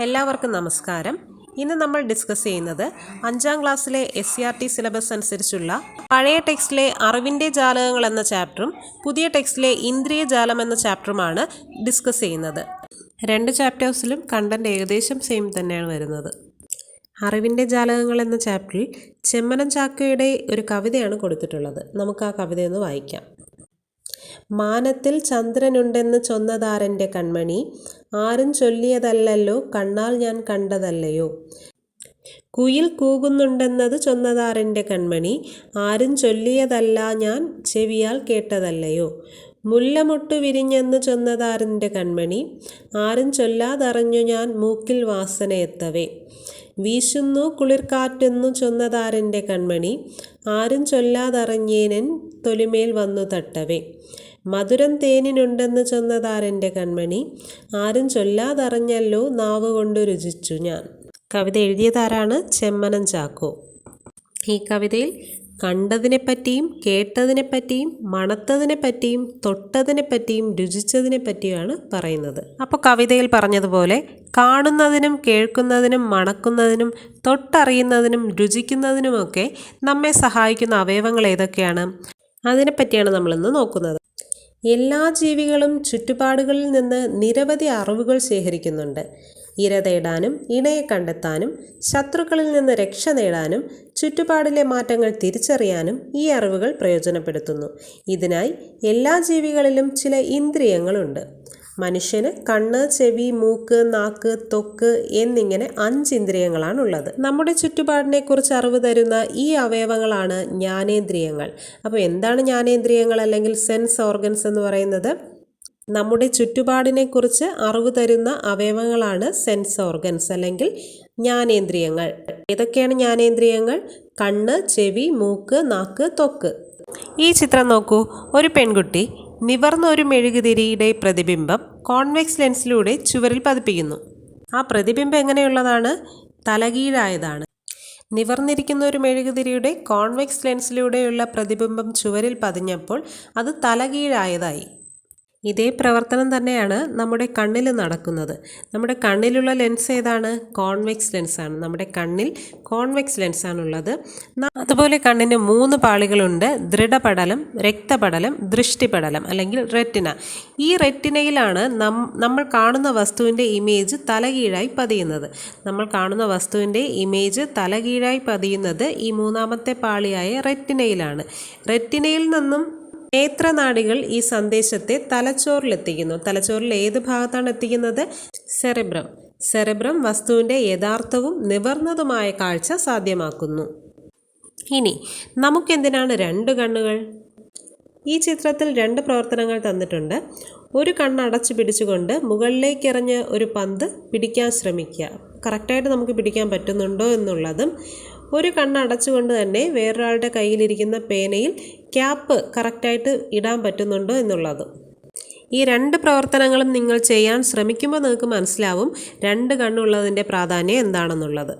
എല്ലാവർക്കും നമസ്കാരം. ഇന്ന് നമ്മൾ ഡിസ്കസ് ചെയ്യുന്നത് അഞ്ചാം ക്ലാസ്സിലെ S C R T syllabus അനുസരിച്ചുള്ള പഴയ ടെക്സ്റ്റിലെ അറിവിന്റെ ജാലകങ്ങൾ എന്ന ചാപ്റ്ററും പുതിയ ടെക്സ്റ്റിലെ ഇന്ദ്രിയ ജാലം എന്ന ചാപ്റ്ററുമാണ് ഡിസ്കസ് ചെയ്യുന്നത്. രണ്ട് ചാപ്റ്റേഴ്സിലും കണ്ടന്റ് ഏകദേശം സെയിം തന്നെയാണ് വരുന്നത്. അറിവിന്റെ ജാലകങ്ങൾ എന്ന ചാപ്റ്ററിൽ ചെമ്മനം ചാക്കയുടെ ഒരു കവിതയാണ് കൊടുത്തിട്ടുള്ളത്. നമുക്ക് ആ കവിതയൊന്ന് വായിക്കാം. മാനത്തിൽ ചന്ദ്രനുണ്ടെന്ന് ചൊന്നതാരന്റെ കൺമണി? ആരും ചൊല്ലിയതല്ലല്ലോ കണ്ണാൽ ഞാൻ കണ്ടതല്ലയോ? കുയിൽ കൂകുന്നുണ്ടെന്നത് ചൊന്നതാരന്റെ കൺമണി? ആരും ചൊല്ലിയതല്ല ഞാൻ ചെവിയാൽ കേട്ടതല്ലയോ? മുല്ലമൊട്ടു വിരിഞ്ഞെന്ന് ചൊന്നതാരന്റെ കൺമണി? ആരും ചൊല്ലാതറിഞ്ഞു ഞാൻ മൂക്കിൽ വാസനയെത്തവേ വീശുന്നു കുളിർക്കാറ്റെന്നു ചൊന്നതാരന്റെ കൺമണി? ആരും ചൊല്ലാതറിഞ്ഞേനൻ തൊലിമേൽ വന്നു തട്ടവേ. മധുരം തേനിനുണ്ടെന്ന് ചൊന്നതാരെന്റെ കൺമണി. ആരും ചൊല്ലാതറിഞ്ഞല്ലോ നാവ് കൊണ്ട് രുചിച്ചു ഞാൻ. കവിത എഴുതിയതാരാണ്? ചെമ്മനം ചാക്കോ. ഈ കവിതയിൽ കണ്ടതിനെ പറ്റിയും കേട്ടതിനെ പറ്റിയും മണത്തതിനെ പറ്റിയും തൊട്ടതിനെ പറ്റിയും രുചിച്ചതിനെ പറ്റിയാണ് പറയുന്നത്. അപ്പോൾ കവിതയിൽ പറഞ്ഞതുപോലെ കാണുന്നതിനും കേൾക്കുന്നതിനും മണക്കുന്നതിനും തൊട്ടറിയുന്നതിനും രുചിക്കുന്നതിനുമൊക്കെ നമ്മെ സഹായിക്കുന്ന അവയവങ്ങൾ ഏതൊക്കെയാണ്? അതിനെപ്പറ്റിയാണ് നമ്മളിന്ന് നോക്കുന്നത്. എല്ലാ ജീവികളും ചുറ്റുപാടുകളിൽ നിന്ന് നിരവധി അറിവുകൾ ശേഖരിക്കുന്നുണ്ട്. ഇര തേടാനും ഇണയെ കണ്ടെത്താനും ശത്രുക്കളിൽ നിന്ന് രക്ഷ നേടാനും ചുറ്റുപാടിലെ മാറ്റങ്ങൾ തിരിച്ചറിയാനും ഈ അറിവുകൾ പ്രയോജനപ്പെടുത്തുന്നു. ഇതിനായി എല്ലാ ജീവികളിലും ചില ഇന്ദ്രിയങ്ങളുണ്ട്. മനുഷ്യന് കണ്ണ് ചെവി മൂക്ക് നാക്ക് തൊക്ക് എന്നിങ്ങനെ അഞ്ച് ഇന്ദ്രിയങ്ങളാണ് ഉള്ളത് നമ്മുടെ ചുറ്റുപാടിനെ കുറിച്ച് അറിവ് തരുന്ന ഈ അവയവങ്ങളാണ് ജ്ഞാനേന്ദ്രിയങ്ങൾ. അപ്പോൾ എന്താണ് ജ്ഞാനേന്ദ്രിയങ്ങൾ അല്ലെങ്കിൽ സെൻസ് ഓർഗൻസ് എന്ന് പറയുന്നത്? നമ്മുടെ ചുറ്റുപാടിനെക്കുറിച്ച് അറിവ് തരുന്ന അവയവങ്ങളാണ് സെൻസ് ഓർഗൻസ് അല്ലെങ്കിൽ ജ്ഞാനേന്ദ്രിയങ്ങൾ. ഏതൊക്കെയാണ് ജ്ഞാനേന്ദ്രിയങ്ങൾ? കണ്ണ് ചെവി മൂക്ക് നാക്ക് തൊക്ക്. ഈ ചിത്രം നോക്കൂ. ഒരു പെൺകുട്ടി നിവർന്ന ഒരു മെഴുകുതിരിയുടെ പ്രതിബിംബം കോൺവെക്സ് ലെൻസിലൂടെ ചുവരിൽ പതിപ്പിക്കുന്നു. ആ പ്രതിബിംബം എങ്ങനെയുള്ളതാണ്? തലകീഴായതാണ്. നിവർന്നിരിക്കുന്ന ഒരു മെഴുകുതിരിയുടെ കോൺവെക്സ് ലെൻസിലൂടെയുള്ള പ്രതിബിംബം ചുവരിൽ പതിഞ്ഞപ്പോൾ അത് തലകീഴായതായി. ഇതേ പ്രവർത്തനം തന്നെയാണ് നമ്മുടെ കണ്ണിൽ നടക്കുന്നത്. നമ്മുടെ കണ്ണിലുള്ള ലെൻസ് ഏതാണ്? കോൺവെക്സ് ലെൻസാണ്. നമ്മുടെ കണ്ണിൽ കോൺവെക്സ് ലെൻസാണുള്ളത്. അതുപോലെ കണ്ണിന് മൂന്ന് പാളികളുണ്ട്. ദൃഢപടലം രക്തപടലം ദൃഷ്ടിപടലം അല്ലെങ്കിൽ റെറ്റിന. ഈ റെറ്റിനയിലാണ് നമ്മൾ കാണുന്ന വസ്തുവിന്റെ ഇമേജ് തലകീഴായി പതിയുന്നത്. നമ്മൾ കാണുന്ന വസ്തുവിന്റെ ഇമേജ് തലകീഴായി പതിയുന്നത് ഈ മൂന്നാമത്തെ പാളിയായ റെറ്റിനയിലാണ്. റെറ്റിനയിൽ നിന്നും നേത്രനാടികൾ ഈ സന്ദേശത്തെ തലച്ചോറിലെത്തിക്കുന്നു. തലച്ചോറിൽ ഏത് ഭാഗത്താണ് എത്തിക്കുന്നത്? സെറിബ്രം. സെറിബ്രം വസ്തുവിന്റെ യഥാർത്ഥവും നിവർന്നതുമായ കാഴ്ച സാധ്യമാക്കുന്നു. ഇനി നമുക്കെന്തിനാണ് രണ്ട് കണ്ണുകൾ? ഈ ചിത്രത്തിൽ രണ്ട് പ്രവർത്തനങ്ങൾ തന്നിട്ടുണ്ട്. ഒരു കണ്ണ് അടച്ചു പിടിച്ചുകൊണ്ട് മുകളിലേക്ക് ഇറങ്ങിയ ഒരു പന്ത് പിടിക്കാൻ ശ്രമിക്കുക. കറക്റ്റായിട്ട് നമുക്ക് പിടിക്കാൻ പറ്റുന്നുണ്ടോ എന്നുള്ളതും ഒരു കണ്ണടച്ചുകൊണ്ട് തന്നെ വേറൊരാളുടെ കയ്യിലിരിക്കുന്ന പേനയിൽ ക്യാപ്പ് കറക്റ്റായിട്ട് ഇടാൻ പറ്റുന്നുണ്ടോ എന്നുള്ളത്. ഈ രണ്ട് പ്രവർത്തനങ്ങളും നിങ്ങൾ ചെയ്യാൻ ശ്രമിക്കുമ്പോൾ നിങ്ങൾക്ക് മനസ്സിലാവും രണ്ട് കണ്ണുള്ളതിന്റെ പ്രാധാന്യം എന്താണെന്നുള്ളത്.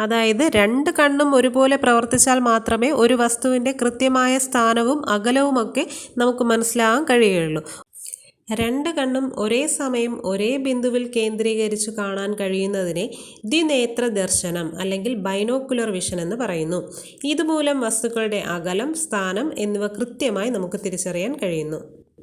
അതായത് രണ്ട് കണ്ണും ഒരുപോലെ പ്രവർത്തിച്ചാൽ മാത്രമേ ഒരു വസ്തുവിന്റെ കൃത്യമായ സ്ഥാനവും അകലവുമൊക്കെ നമുക്ക് മനസ്സിലാകാൻ കഴിയുകയുള്ളൂ. രണ്ട് കണ്ണും ഒരേ സമയം ഒരേ ബിന്ദുവിൽ കേന്ദ്രീകരിച്ചു കാണാൻ കഴിയുന്നതിനെ ദ്വിനേത്ര ദർശനം അല്ലെങ്കിൽ ബൈനോക്കുലർ വിഷൻ എന്ന് പറയുന്നു. ഇതുമൂലം വസ്തുക്കളുടെ അകലം സ്ഥാനം എന്നിവ കൃത്യമായി നമുക്ക് തിരിച്ചറിയാൻ കഴിയുന്നു.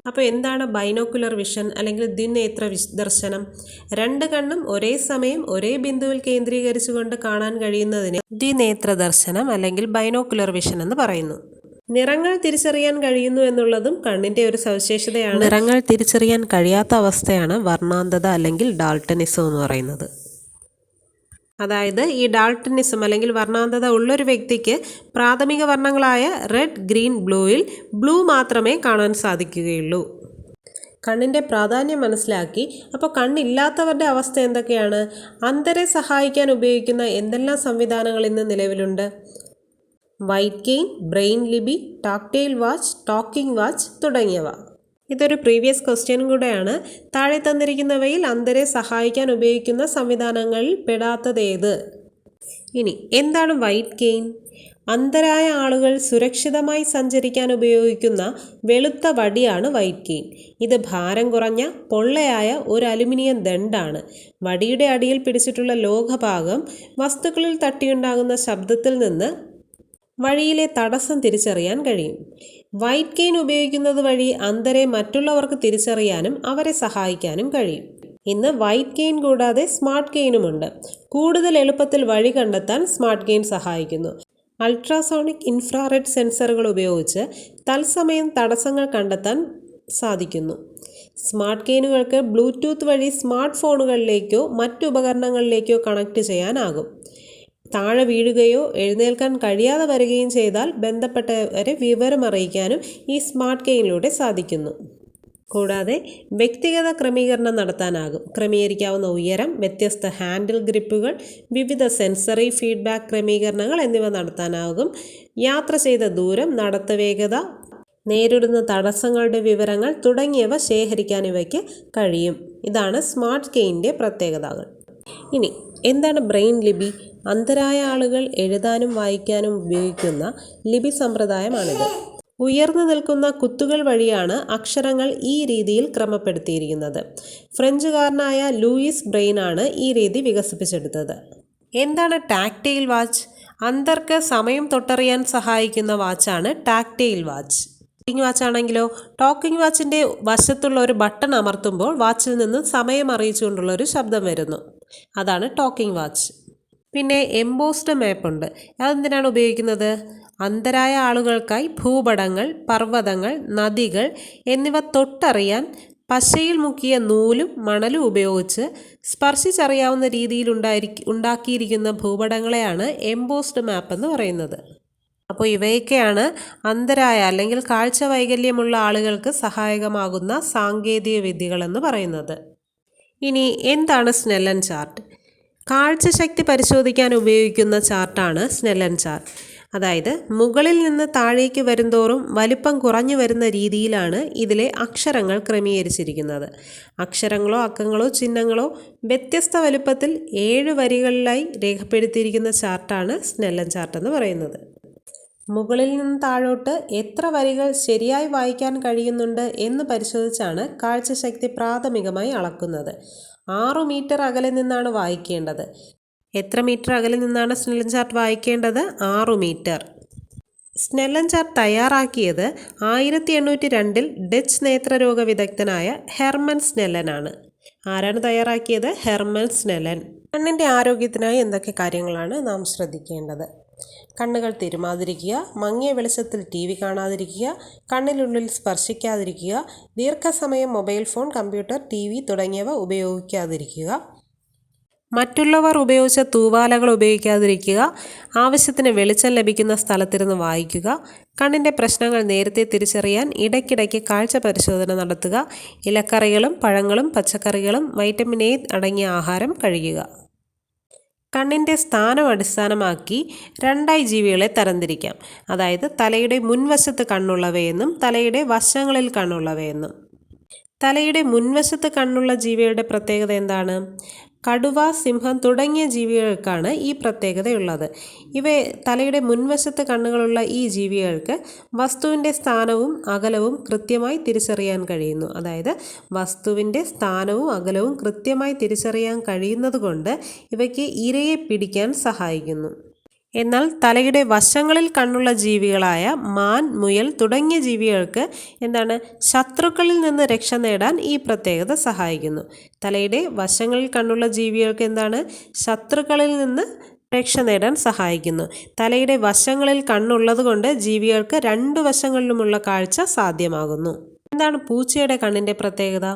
അപ്പോൾ എന്താണ് ബൈനോക്കുലർ വിഷൻ അല്ലെങ്കിൽ ദ്വിനേത്ര വിശ് ദർശനം? രണ്ട് കണ്ണും ഒരേ സമയം ഒരേ ബിന്ദുവിൽ കേന്ദ്രീകരിച്ചുകൊണ്ട് കാണാൻ കഴിയുന്നതിനെ ദ്വിനേത്ര ദർശനം അല്ലെങ്കിൽ ബൈനോക്കുലർ വിഷൻ എന്ന് പറയുന്നു. നിറങ്ങൾ തിരിച്ചറിയാൻ കഴിയുന്നു എന്നുള്ളതും കണ്ണിന്റെ ഒരു സവിശേഷതയാണ്. നിറങ്ങൾ തിരിച്ചറിയാൻ കഴിയാത്ത അവസ്ഥയാണ് വർണാന്തത അല്ലെങ്കിൽ ഡാൾട്ടനിസം എന്ന് പറയുന്നത്. അതായത് ഈ ഡാൾട്ടനിസം അല്ലെങ്കിൽ വർണാന്തത ഉള്ളൊരു വ്യക്തിക്ക് പ്രാഥമിക വർണങ്ങളായ റെഡ് ഗ്രീൻ ബ്ലൂയിൽ ബ്ലൂ മാത്രമേ കാണാൻ സാധിക്കുകയുള്ളൂ. കണ്ണിന്റെ പ്രാധാന്യം മനസ്സിലാക്കി. അപ്പോൾ കണ്ണില്ലാത്തവരുടെ അവസ്ഥ എന്തൊക്കെയാണ്? അന്തരെ സഹായിക്കാൻ ഉപയോഗിക്കുന്ന എന്തെല്ലാം സംവിധാനങ്ങൾ ഇന്ന് നിലവിലുണ്ട്? വൈറ്റ് കെയിൻ ബ്രെയിൻ ലിബി ടാക്ടൈൽ വാച്ച് ടോക്കിംഗ് വാച്ച് തുടങ്ങിയവ. ഇതൊരു പ്രീവിയസ് ക്വസ്റ്റ്യനും കൂടെയാണ്. താഴെ തന്നിരിക്കുന്നവയിൽ അന്തരെ സഹായിക്കാൻ ഉപയോഗിക്കുന്ന സംവിധാനങ്ങളിൽ പെടാത്തതേത്? ഇനി എന്താണ് വൈറ്റ് കെയിൻ? അന്തരായ ആളുകൾ സുരക്ഷിതമായി സഞ്ചരിക്കാൻ ഉപയോഗിക്കുന്ന വെളുത്ത വടിയാണ് വൈറ്റ് കെയിൻ. ഇത് ഭാരം കുറഞ്ഞ പൊള്ളയായ ഒരു അലുമിനിയം ദണ്ടാണ്. വടിയുടെ അടിയിൽ പിടിച്ചിട്ടുള്ള ലോഹഭാഗം വസ്തുക്കളിൽ തട്ടിയുണ്ടാകുന്ന ശബ്ദത്തിൽ നിന്ന് വഴിയിലെ തടസ്സം തിരിച്ചറിയാൻ കഴിയും. വൈറ്റ് കെയിൻ ഉപയോഗിക്കുന്നത് വഴി അന്തരെ മറ്റുള്ളവർക്ക് തിരിച്ചറിയാനും അവരെ സഹായിക്കാനും കഴിയും. ഇന്ന് വൈറ്റ് കെയിൻ കൂടാതെ സ്മാർട്ട് കെയിനുമുണ്ട് കൂടുതൽ എളുപ്പത്തിൽ വഴി കണ്ടെത്താൻ സ്മാർട്ട് കെയിൻ സഹായിക്കുന്നു. അൾട്രാസോണിക് ഇൻഫ്രാറെഡ് സെൻസറുകൾ ഉപയോഗിച്ച് തത്സമയം തടസ്സങ്ങൾ കണ്ടെത്താൻ സാധിക്കുന്നു. സ്മാർട്ട് കെയിനുകൾക്ക് ബ്ലൂടൂത്ത് വഴി സ്മാർട്ട് ഫോണുകളിലേക്കോ മറ്റു ഉപകരണങ്ങളിലേക്കോ കണക്ട് ചെയ്യാനാകും. താഴെ വീഴുകയോ എഴുന്നേൽക്കാൻ കഴിയാതെ വരികയും ചെയ്താൽ ബന്ധപ്പെട്ടവരെ വിവരം അറിയിക്കാനും ഈ സ്മാർട്ട് കെയിനിലൂടെ സാധിക്കുന്നു. കൂടാതെ വ്യക്തിഗത ക്രമീകരണം നടത്താനാകും. ക്രമീകരിക്കാവുന്ന ഉയരം വ്യത്യസ്ത ഹാൻഡിൽ ഗ്രിപ്പുകൾ വിവിധ സെൻസറി ഫീഡ്ബാക്ക് ക്രമീകരണങ്ങൾ എന്നിവ നടത്താനാകും. യാത്ര ചെയ്ത ദൂരം നടത്ത വേഗത നേരിടുന്ന തടസ്സങ്ങളുടെ വിവരങ്ങൾ തുടങ്ങിയവ ശേഖരിക്കാൻ ഇവയ്ക്ക് കഴിയും. ഇതാണ് സ്മാർട്ട് കെയിന്റെ പ്രത്യേകതകൾ. ഇനി എന്താണ് ബ്രെയിൻ ലിപി? അന്ധരായ ആളുകൾ എഴുതാനും വായിക്കാനും ഉപയോഗിക്കുന്ന ലിപി സമ്പ്രദായമാണിത്. ഉയർന്നു നിൽക്കുന്ന കുത്തുകൾ വഴിയാണ് അക്ഷരങ്ങൾ ഈ രീതിയിൽ ക്രമപ്പെടുത്തിയിരിക്കുന്നത്. ഫ്രഞ്ചുകാരനായ ലൂയിസ് ബ്രെയിൻ ആണ് ഈ രീതി വികസിപ്പിച്ചെടുത്തത്. എന്താണ് ടാക്ടെയിൽ വാച്ച്? അന്ധർക്ക് സമയം തൊട്ടറിയാൻ സഹായിക്കുന്ന വാച്ചാണ് ടാക്ടെയിൽ വാച്ച്. ടോക്കിംഗ് വാച്ച് ആണെങ്കിലോ ടോക്കിംഗ് വാച്ചിന്റെ വശത്തുള്ള ഒരു ബട്ടൺ അമർത്തുമ്പോൾ വാച്ചിൽ നിന്ന് സമയം അറിയിച്ചുകൊണ്ടുള്ള ഒരു ശബ്ദം വരുന്നു. അതാണ് ടോക്കിംഗ് വാച്ച്. പിന്നെ എംബോസ്ഡ് മാപ്പ് ഉണ്ട്. അതെന്തിനാണ് ഉപയോഗിക്കുന്നത്? അന്തരായ ആളുകൾക്കായി ഭൂപടങ്ങൾ പർവതങ്ങൾ നദികൾ എന്നിവ തൊട്ടറിയാൻ പശയിൽ മുക്കിയ നൂലും മണലും ഉപയോഗിച്ച് സ്പർശിച്ചറിയാവുന്ന രീതിയിൽ ഉണ്ടായിരിക്കും ഉണ്ടാക്കിയിരിക്കുന്ന ഭൂപടങ്ങളെയാണ് എംബോസ്ഡ് മാപ്പ് എന്ന് പറയുന്നത്. അപ്പോൾ ഇവയൊക്കെയാണ് അന്തരായ അല്ലെങ്കിൽ കാഴ്ച വൈകല്യമുള്ള ആളുകൾക്ക് സഹായകമാകുന്ന സാങ്കേതിക വിദ്യകളെന്ന് പറയുന്നത്. ഇനി എന്താണ് സ്നെല്ലൻ ചാർട്ട്? കാഴ്ചശക്തി പരിശോധിക്കാൻ ഉപയോഗിക്കുന്ന ചാർട്ടാണ് സ്നെല്ലൻ ചാർട്ട്. അതായത് മുകളിൽ നിന്ന് താഴേക്ക് വരുന്തോറും വലിപ്പം കുറഞ്ഞു വരുന്ന രീതിയിലാണ് ഇതിലെ അക്ഷരങ്ങൾ ക്രമീകരിച്ചിരിക്കുന്നത്. അക്ഷരങ്ങളോ അക്കങ്ങളോ ചിഹ്നങ്ങളോ വ്യത്യസ്ത വലുപ്പത്തിൽ ഏഴ് വരികളിലായി രേഖപ്പെടുത്തിയിരിക്കുന്ന ചാർട്ടാണ് സ്നെല്ലൻ ചാർട്ട് എന്ന് പറയുന്നത്. മുകളിൽ നിന്ന് താഴോട്ട് എത്ര വരികൾ ശരിയായി വായിക്കാൻ കഴിയുന്നുണ്ട് എന്ന് പരിശോധിച്ചാണ് കാഴ്ചശക്തി പ്രാഥമികമായി അളക്കുന്നത്. ആറു മീറ്റർ അകലെ നിന്നാണ് വായിക്കേണ്ടത്. എത്ര മീറ്റർ അകലെ നിന്നാണ് സ്നെല്ലൻ ചാർട്ട് വായിക്കേണ്ടത്? ആറു മീറ്റർ. സ്നെല്ലൻ ചാർട്ട് തയ്യാറാക്കിയത് ആയിരത്തി എണ്ണൂറ്റി രണ്ടിൽ ഡച്ച് നേത്രരോഗ വിദഗ്ധനായ ഹെർമൻ സ്നെല്ലനാണ്. ആരാണ് തയ്യാറാക്കിയത്? Herman Snellen. കണ്ണിന്റെ ആരോഗ്യത്തിനായി എന്തൊക്കെ കാര്യങ്ങളാണ് നാം ശ്രദ്ധിക്കേണ്ടത്? കണ്ണുകൾ തിരുമാതിരിക്കുക മങ്ങിയ വെളിച്ചത്തിൽ ടി വി കാണാതിരിക്കുക കണ്ണിനുള്ളിൽ സ്പർശിക്കാതിരിക്കുക ദീർഘസമയം mobile phone computer T V തുടങ്ങിയവ ഉപയോഗിക്കാതിരിക്കുക. മറ്റുള്ളവർ ഉപയോഗിച്ച തൂവാലകൾ ഉപയോഗിക്കാതിരിക്കുക. ആവശ്യത്തിന് വെളിച്ചം ലഭിക്കുന്ന സ്ഥലത്തിരുന്ന് വായിക്കുക. കണ്ണിന്റെ പ്രശ്നങ്ങൾ നേരത്തെ തിരിച്ചറിയാൻ ഇടയ്ക്കിടയ്ക്ക് കാഴ്ച പരിശോധന നടത്തുക. ഇലക്കറികളും പഴങ്ങളും പച്ചക്കറികളും വൈറ്റമിൻ എ അടങ്ങിയ ആഹാരം കഴിക്കുക. കണ്ണിന്റെ സ്ഥാനം അടിസ്ഥാനമാക്കി രണ്ടായി ജീവികളെ തരംതിരിക്കാം. അതായത് തലയുടെ മുൻവശത്ത് കണ്ണുള്ളവയെന്നും തലയുടെ വശങ്ങളിൽ കണ്ണുള്ളവയെന്നും. തലയുടെ മുൻവശത്ത് കണ്ണുള്ള ജീവികളുടെ പ്രത്യേകത എന്താണ്? കടുവ സിംഹം തുടങ്ങിയ ജീവികൾക്കാണ് ഈ പ്രത്യേകതയുള്ളത്. ഇവ തലയുടെ മുൻവശത്ത് കണ്ണുകളുള്ള ഈ ജീവികൾക്ക് വസ്തുവിന്റെ സ്ഥാനവും അകലവും കൃത്യമായി തിരിച്ചറിയാൻ കഴിയുന്നു. അതായത് വസ്തുവിന്റെ സ്ഥാനവും അകലവും കൃത്യമായി തിരിച്ചറിയാൻ കഴിയുന്നതുകൊണ്ട് ഇവയ്ക്ക് ഇരയെ പിടിക്കാൻ സഹായിക്കുന്നു. എന്നാൽ തലയുടെ വശങ്ങളിൽ കണ്ണുള്ള ജീവികളായ മാൻ മുയൽ തുടങ്ങിയ ജീവികൾക്ക് എന്താണ്? ശത്രുക്കളിൽ നിന്ന് രക്ഷ നേടാൻ ഈ പ്രത്യേകത സഹായിക്കുന്നു. തലയുടെ വശങ്ങളിൽ കണ്ണുള്ള ജീവികൾക്ക് എന്താണ്? ശത്രുക്കളിൽ നിന്ന് രക്ഷ നേടാൻ സഹായിക്കുന്നു. തലയുടെ വശങ്ങളിൽ കണ്ണുള്ളത് കൊണ്ട് ജീവികൾക്ക് രണ്ട് വശങ്ങളിലുമുള്ള കാഴ്ച സാധ്യമാകുന്നു. എന്താണ് പൂച്ചയുടെ കണ്ണിന്റെ പ്രത്യേകത?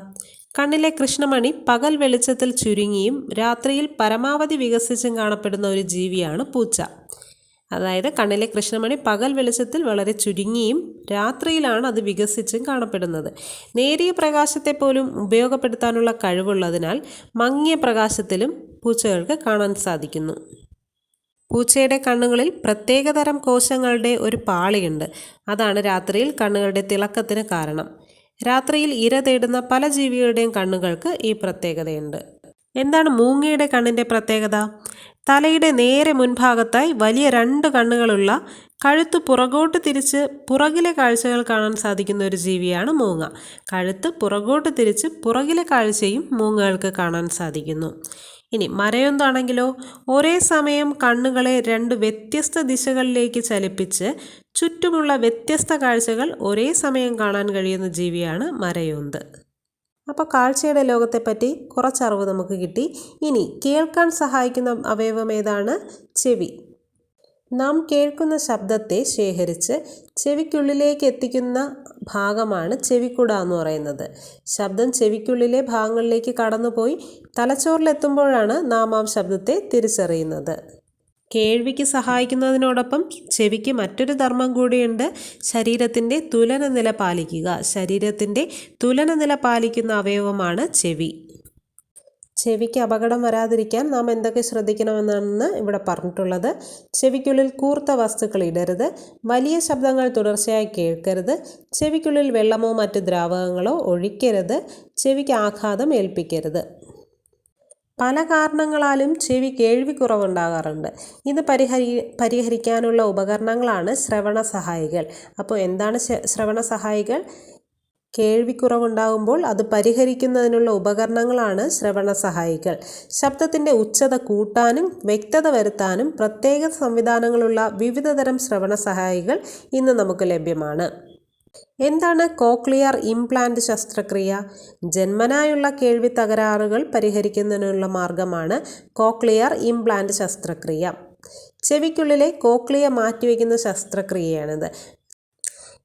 കണ്ണിലെ കൃഷ്ണമണി പകൽ വെളിച്ചത്തിൽ ചുരുങ്ങിയും രാത്രിയിൽ പരമാവധി വികസിച്ചും കാണപ്പെടുന്ന ഒരു ജീവിയാണ് പൂച്ച. അതായത് കണ്ണിലെ കൃഷ്ണമണി പകൽ വെളിച്ചത്തിൽ വളരെ ചുരുങ്ങിയും രാത്രിയിലാണ് അത് വികസിച്ചും കാണപ്പെടുന്നത്. നേരിയ പ്രകാശത്തെ പോലും ഉപയോഗപ്പെടുത്താനുള്ള കഴിവുള്ളതിനാൽ മങ്ങിയ പ്രകാശത്തിലും പൂച്ചകൾക്ക് കാണാൻ സാധിക്കുന്നു. പൂച്ചയുടെ കണ്ണുകളിൽ പ്രത്യേകതരം കോശങ്ങളുടെ ഒരു പാളിയുണ്ട്. അതാണ് രാത്രിയിൽ കണ്ണുകളുടെ തിളക്കത്തിന് കാരണം. രാത്രിയിൽ ഇര തേടുന്ന പല ജീവികളുടെയും കണ്ണുകൾക്ക് ഈ പ്രത്യേകതയുണ്ട്. എന്താണ് മൂങ്ങയുടെ കണ്ണിന്റെ പ്രത്യേകത? തലയുടെ നേരെ മുൻഭാഗത്തായി വലിയ രണ്ട് കണ്ണുകളുള്ള കഴുത്ത് പുറകോട്ട് തിരിച്ച് പുറകിലെ കാഴ്ചകൾ കാണാൻ സാധിക്കുന്ന ഒരു ജീവിയാണ് മൂങ്ങ. കഴുത്ത് പുറകോട്ട് തിരിച്ച് പുറകിലെ കാഴ്ചയും മൂങ്ങകൾക്ക് കാണാൻ സാധിക്കുന്നു. ഇനി മരയൊന്താണെങ്കിലോ ഒരേ സമയം കണ്ണുകളെ രണ്ട് വ്യത്യസ്ത ദിശകളിലേക്ക് ചലിപ്പിച്ച് ചുറ്റുമുള്ള വ്യത്യസ്ത കാഴ്ചകൾ ഒരേ സമയം കാണാൻ കഴിയുന്ന ജീവിയാണ് മരയൊന്ത്. അപ്പോൾ കാഴ്ചയുടെ ലോകത്തെപ്പറ്റി കുറച്ചറിവ് നമുക്ക് കിട്ടി. ഇനി കേൾക്കാൻ സഹായിക്കുന്ന അവയവം ഏതാണ്? ചെവി. നാം കേൾക്കുന്ന ശബ്ദത്തെ ശേഖരിച്ച് ചെവിക്കുള്ളിലേക്ക് എത്തിക്കുന്ന ഭാഗമാണ് ചെവിക്കുട എന്ന് പറയുന്നത്. ശബ്ദം ചെവിക്കുള്ളിലെ ഭാഗങ്ങളിലേക്ക് കടന്നുപോയി തലച്ചോറിലെത്തുമ്പോഴാണ് നാം ആ ശബ്ദത്തെ തിരിച്ചറിയുന്നത്. കേൾവിക്ക് സഹായിക്കുന്നതിനോടൊപ്പം ചെവിക്ക് മറ്റൊരു ധർമ്മം കൂടിയുണ്ട്. ശരീരത്തിന്റെ തുലന നില പാലിക്കുക. ശരീരത്തിന്റെ തുലന നില പാലിക്കുന്ന അവയവമാണ് ചെവി. ചെവിക്ക് അപകടം വരാതിരിക്കാൻ നാം എന്തൊക്കെ ശ്രദ്ധിക്കണമെന്നാണ് ഇവിടെ പറഞ്ഞിട്ടുള്ളത്. ചെവിക്കുള്ളിൽ കൂർത്ത വസ്തുക്കൾ ഇടരുത്. വലിയ ശബ്ദങ്ങൾ തുടർച്ചയായി കേൾക്കരുത്. ചെവിക്കുള്ളിൽ വെള്ളമോ മറ്റു ദ്രാവകങ്ങളോ ഒഴിക്കരുത്. ചെവിക്ക് ആഘാതം ഏൽപ്പിക്കരുത്. പല കാരണങ്ങളാലും ചെവി കേൾവിക്കുറവുണ്ടാകാറുണ്ട്. ഇത് പരിഹരി പരിഹരിക്കാനുള്ള ഉപകരണങ്ങളാണ് ശ്രവണ സഹായികൾ അപ്പോൾ എന്താണ് ശ്രവണ സഹായികൾ കേൾവിക്കുറവുണ്ടാകുമ്പോൾ അത് പരിഹരിക്കുന്നതിനുള്ള ഉപകരണങ്ങളാണ് ശ്രവണ സഹായികൾ. ശബ്ദത്തിന്റെ ഉച്ചത കൂട്ടാനും വ്യക്തത വരുത്താനും പ്രത്യേക സംവിധാനങ്ങളുള്ള വിവിധതരം ശ്രവണ സഹായികൾ ഇന്ന് നമുക്ക് ലഭ്യമാണ്. എന്താണ് കോക്ലിയർ ഇംപ്ലാന്റ് ശസ്ത്രക്രിയ? ജന്മനായുള്ള കേൾവി തകരാറുകൾ പരിഹരിക്കുന്നതിനുള്ള മാർഗമാണ് കോക്ലിയർ ഇംപ്ലാന്റ് ശസ്ത്രക്രിയ. ചെവിക്കുള്ളിലെ കോക്ലിയ മാറ്റിവെക്കുന്ന ശസ്ത്രക്രിയയാണിത്.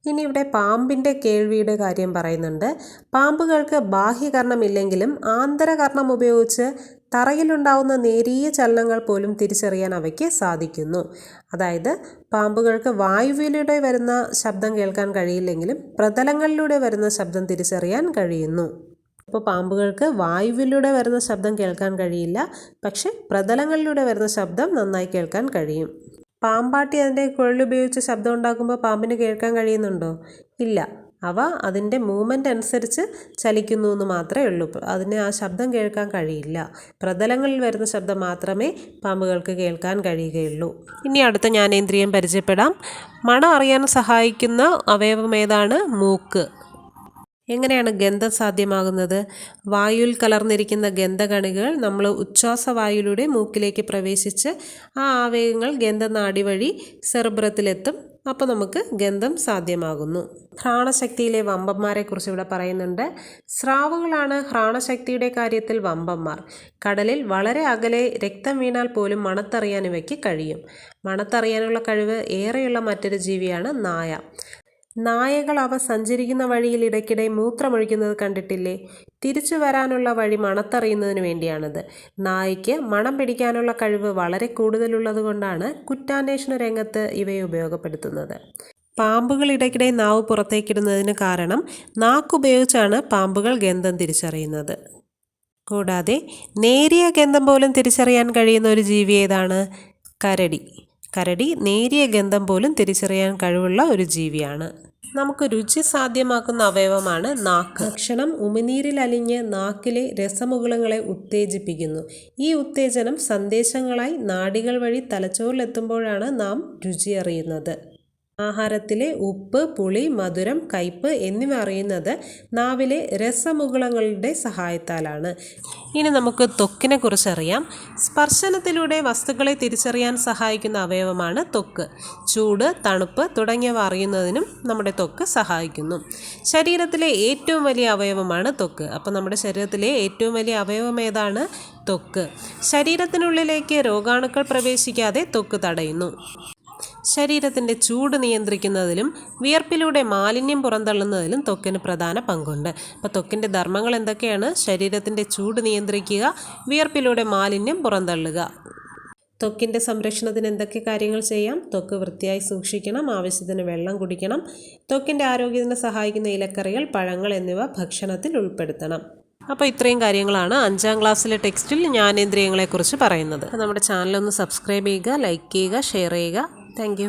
ഇനി ഇവിടെ പാമ്പിന്റെ കേൾവിയുടെ കാര്യം പറയുന്നുണ്ട്. പാമ്പുകൾക്ക് ബാഹ്യകർണമില്ലെങ്കിലും ആന്തരകർണം ഉപയോഗിച്ച് തറയിലുണ്ടാവുന്ന നേരിയ ചലനങ്ങൾ പോലും തിരിച്ചറിയാൻ അവയ്ക്ക് സാധിക്കുന്നു. അതായത് പാമ്പുകൾക്ക് വായുവിലൂടെ വരുന്ന ശബ്ദം കേൾക്കാൻ കഴിയില്ലെങ്കിലും പ്രതലങ്ങളിലൂടെ വരുന്ന ശബ്ദം തിരിച്ചറിയാൻ കഴിയുന്നു. അപ്പോൾ പാമ്പുകൾക്ക് വായുവിലൂടെ വരുന്ന ശബ്ദം കേൾക്കാൻ കഴിയില്ല. പക്ഷേ പ്രതലങ്ങളിലൂടെ വരുന്ന ശബ്ദം നന്നായി കേൾക്കാൻ കഴിയും. പാമ്പാട്ടി അതിന്റെ കുഴലുപയോഗിച്ച് ശബ്ദം ഉണ്ടാക്കുമ്പോൾ പാമ്പിന് കേൾക്കാൻ കഴിയുന്നുണ്ടോ? ഇല്ല. അവ അതിന്റെ മൂവ്മെന്റ് അനുസരിച്ച് ചലിക്കുന്നു എന്ന് മാത്രമേ ഉള്ളൂ. അതിന് ആ ശബ്ദം കേൾക്കാൻ കഴിയില്ല. പ്രതലങ്ങളിൽ വരുന്ന ശബ്ദം മാത്രമേ പാമ്പുകൾക്ക് കേൾക്കാൻ കഴിയുകയുള്ളൂ. ഇനി അടുത്ത ജ്ഞാനേന്ദ്രിയം പരിചയപ്പെടാം. മണം അറിയാൻ സഹായിക്കുന്ന അവയവം ഏതാണ്? മൂക്ക്. എങ്ങനെയാണ് ഗന്ധം സാധ്യമാകുന്നത്? വായുവിൽ കലർന്നിരിക്കുന്ന ഗന്ധകണികൾ നമ്മൾ ഉച്ഛ്വാസവായുവിലൂടെ മൂക്കിലേക്ക് പ്രവേശിച്ച് ആ ആവേഗങ്ങൾ ഗന്ധനാടി വഴി സെർബ്രത്തിലെത്തും. അപ്പോൾ നമുക്ക് ഗന്ധം സാധ്യമാകുന്നു. ഘ്രാണശക്തിയിലെ വമ്പന്മാരെ കുറിച്ച് ഇവിടെ പറയുന്നുണ്ട്. സ്രാവുകളാണ് ഘ്രാണശക്തിയുടെ കാര്യത്തിൽ വമ്പന്മാർ. കടലിൽ വളരെ അകലെ രക്തം വീണാൽ പോലും മണത്തറിയാൻ ഇവയ്ക്ക് കഴിയും. മണത്തറിയാനുള്ള കഴിവ് ഏറെയുള്ള മറ്റൊരു ജീവിയാണ് നായ. നായകൾ അവ സഞ്ചരിക്കുന്ന വഴിയിൽ ഇടയ്ക്കിടെ മൂത്രമൊഴിക്കുന്നത് കണ്ടിട്ടില്ലേ? തിരിച്ചു വരാനുള്ള വഴി മണത്തറിയുന്നതിന് വേണ്ടിയാണിത്. നായയ്ക്ക് മണം പിടിക്കാനുള്ള കഴിവ് വളരെ കൂടുതലുള്ളതുകൊണ്ടാണ് കുറ്റാന്വേഷണ രംഗത്ത് ഇവയെ ഉപയോഗപ്പെടുത്തുന്നത്. പാമ്പുകൾ ഇടയ്ക്കിടെ നാവ് പുറത്തേക്കിടുന്നതിന് കാരണം നാക്കുപയോഗിച്ചാണ് പാമ്പുകൾ ഗന്ധം തിരിച്ചറിയുന്നത്. കൂടാതെ നേരിയ ഗന്ധം പോലും തിരിച്ചറിയാൻ കഴിയുന്ന ഒരു ജീവി ഏതാണ്? കരടി. കരടി നേരിയ ഗന്ധം പോലും തിരിച്ചറിയാൻ കഴിവുള്ള ഒരു ജീവിയാണ്. നമുക്ക് രുചി സാധ്യമാക്കുന്ന അവയവമാണ് നാക്ക്. ഭക്ഷണം ഉമിനീരിൽ അലിഞ്ഞ് നാക്കിലെ രസമുകുളങ്ങളെ ഉത്തേജിപ്പിക്കുന്നു. ഈ ഉത്തേജനം സന്ദേശങ്ങളായി നാടികൾ വഴി തലച്ചോറിലെത്തുമ്പോഴാണ് നാം രുചി അറിയുന്നത്. ആഹാരത്തിലെ ഉപ്പ് പുളി മധുരം കയ്പ് എന്നിവ അറിയുന്നത് നാവിലെ രസമുകുളങ്ങളുടെ സഹായത്താലാണ്. ഇനി നമുക്ക് ത്വക്കിനെ കുറിച്ചറിയാം സ്പർശനത്തിലൂടെ വസ്തുക്കളെ തിരിച്ചറിയാൻ സഹായിക്കുന്ന അവയവമാണ് തൊക്ക്. ചൂട് തണുപ്പ് തുടങ്ങിയവ അറിയുന്നതിനും നമ്മുടെ തൊക്ക് സഹായിക്കുന്നു. ശരീരത്തിലെ ഏറ്റവും വലിയ അവയവമാണ് തൊക്ക്. അപ്പോൾ നമ്മുടെ ശരീരത്തിലെ ഏറ്റവും വലിയ അവയവം ഏതാണ്? തൊക്ക്. ശരീരത്തിനുള്ളിലേക്ക് രോഗാണുക്കൾ പ്രവേശിക്കാതെ തൊക്ക് തടയുന്നു. ശരീരത്തിന്റെ ചൂട് നിയന്ത്രിക്കുന്നതിലും വിയർപ്പിലൂടെ മാലിന്യം പുറന്തള്ളുന്നതിലും ത്വക്കിന് പ്രധാന പങ്കുണ്ട്. അപ്പോൾ ത്വക്കിന്റെ ധർമ്മങ്ങൾ എന്തൊക്കെയാണ്? ശരീരത്തിന്റെ ചൂട് നിയന്ത്രിക്കുക വിയർപ്പിലൂടെ മാലിന്യം പുറന്തള്ളുക. ത്വക്കിന്റെ സംരക്ഷണത്തിന് എന്തൊക്കെ കാര്യങ്ങൾ ചെയ്യാം? ത്വക്ക് വൃത്തിയായി സൂക്ഷിക്കണം ആവശ്യത്തിന് വെള്ളം കുടിക്കണം ത്വക്കിന്റെ ആരോഗ്യത്തിന് സഹായിക്കുന്ന ഇലക്കറികൾ പഴങ്ങൾ എന്നിവ ഭക്ഷണത്തിൽ ഉൾപ്പെടുത്തണം. അപ്പോൾ ഇത്രയും കാര്യങ്ങളാണ് അഞ്ചാം ക്ലാസ്സിലെ ടെക്സ്റ്റിൽ ജ്ഞാനേന്ദ്രിയങ്ങളെക്കുറിച്ച് പറയുന്നത്. നമ്മുടെ ചാനലൊന്ന് സബ്സ്ക്രൈബ് ചെയ്യുക ലൈക്ക് ചെയ്യുക ഷെയർ ചെയ്യുക. താങ്ക്